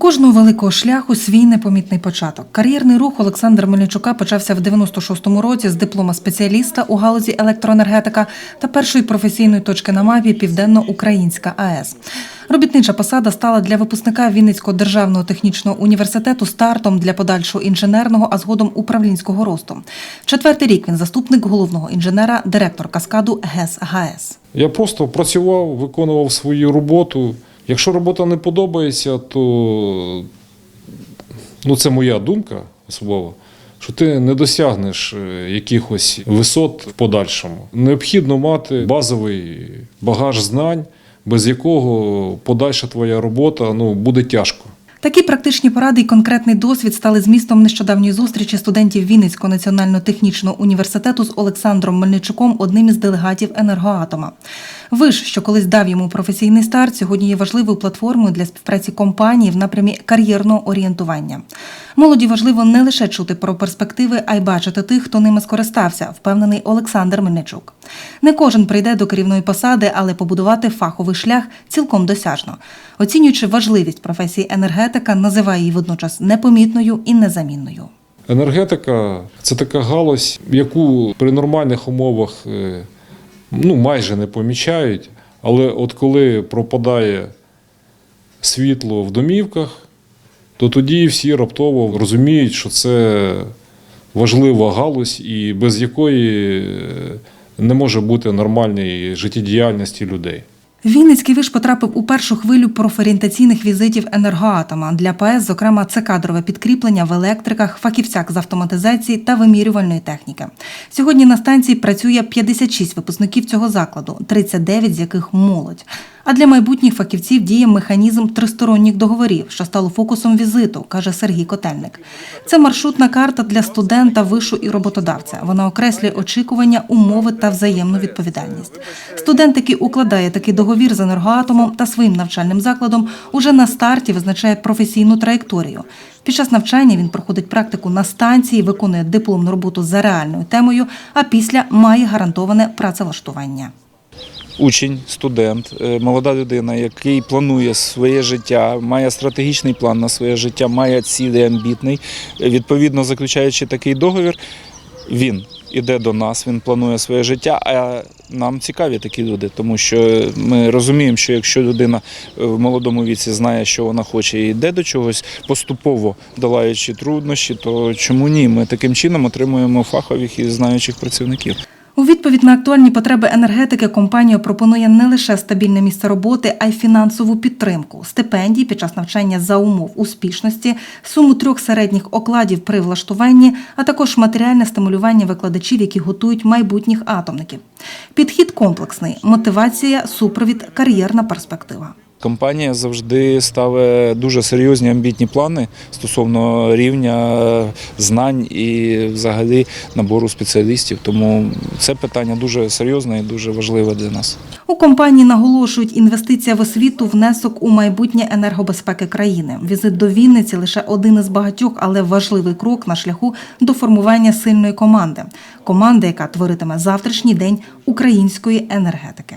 кожного великого шляху свій непомітний початок. Кар'єрний рух Олександра Мельничука почався в 96-му році з диплома спеціаліста у галузі електроенергетика та першої професійної точки на мапі Південно-Українська АЕС. Робітнича посада стала для випускника Вінницького державного технічного університету стартом для подальшого інженерного, а згодом управлінського росту. Четвертий рік він заступник головного інженера, директор каскаду ГЕС ГАЕС. Я просто працював, виконував свою роботу. Якщо робота не подобається, то ну, це моя думка особова, що ти не досягнеш е, якихось висот в подальшому. Необхідно мати базовий багаж знань, без якого подальша твоя робота ну, буде тяжко. Такі практичні поради і конкретний досвід стали змістом нещодавньої зустрічі студентів Вінницького національного технічного університету з Олександром Мельничуком, одним із делегатів енергоатома. Виш, що колись дав йому професійний старт, сьогодні є важливою платформою для співпраці компанії в напрямі кар'єрного орієнтування. Молоді важливо не лише чути про перспективи, а й бачити тих, хто ними скористався, впевнений Олександр Мельничук. Не кожен прийде до керівної посади, але побудувати фаховий шлях цілком досяжно. Оцінюючи важливість професії енергетика, називає її водночас непомітною і незамінною. Енергетика це така галузь, яку при нормальних умовах е, ну, майже не помічають. Але от коли пропадає світло в домівках, то тоді всі раптово розуміють, що це важлива галузь, і без якої е, не може бути нормальної життєдіяльності людей. Вінницький виш потрапив у першу хвилю профорієнтаційних візитів енергоатома. Для ПС, зокрема, це кадрове підкріплення в електриках, фахівцях з автоматизації та вимірювальної техніки. Сьогодні на станції працює 56 випускників цього закладу, 39 з яких молодь. А для майбутніх фахівців діє механізм тристоронніх договорів, що стало фокусом візиту, каже Сергій Котельник. Це маршрутна карта для студента, вишу і роботодавця. Вона окреслює очікування, умови та взаємну відповідальність. Студент, який укладає такий договір з енергоатомом та своїм навчальним закладом, уже на старті визначає професійну траєкторію. Під час навчання він проходить практику на станції, виконує дипломну роботу за реальною темою, а після має гарантоване працевлаштування. Учень, студент, е, молода людина, який планує своє життя, має стратегічний план на своє життя, має цілий амбітний. Е, Відповідно, заключаючи такий договір, він іде до нас, він планує своє життя. А нам цікаві такі люди, тому що ми розуміємо, що якщо людина е, в молодому віці знає, що вона хоче і йде до чогось, поступово долаючи труднощі, то чому ні? Ми таким чином отримуємо фахових і знаючих працівників. У відповідь на актуальні потреби енергетики компанія пропонує не лише стабільне місце роботи, а й фінансову підтримку, стипендії під час навчання за умов успішності, суму трьох середніх окладів при влаштуванні, а також матеріальне стимулювання викладачів, які готують майбутніх атомників. Підхід комплексний, мотивація, супровід, кар'єрна перспектива. Компанія завжди ставить дуже серйозні амбітні плани стосовно рівня е, знань і взагалі набору спеціалістів. Тому це питання дуже серйозне і дуже важливе для нас. У компанії наголошують, інвестиція в освіту внесок у майбутнє енергобезпеки країни. Візит до Вінниці лише один із багатьох, але важливий крок на шляху до формування сильної команди. Команди, яка творитиме завтрашній день української енергетики.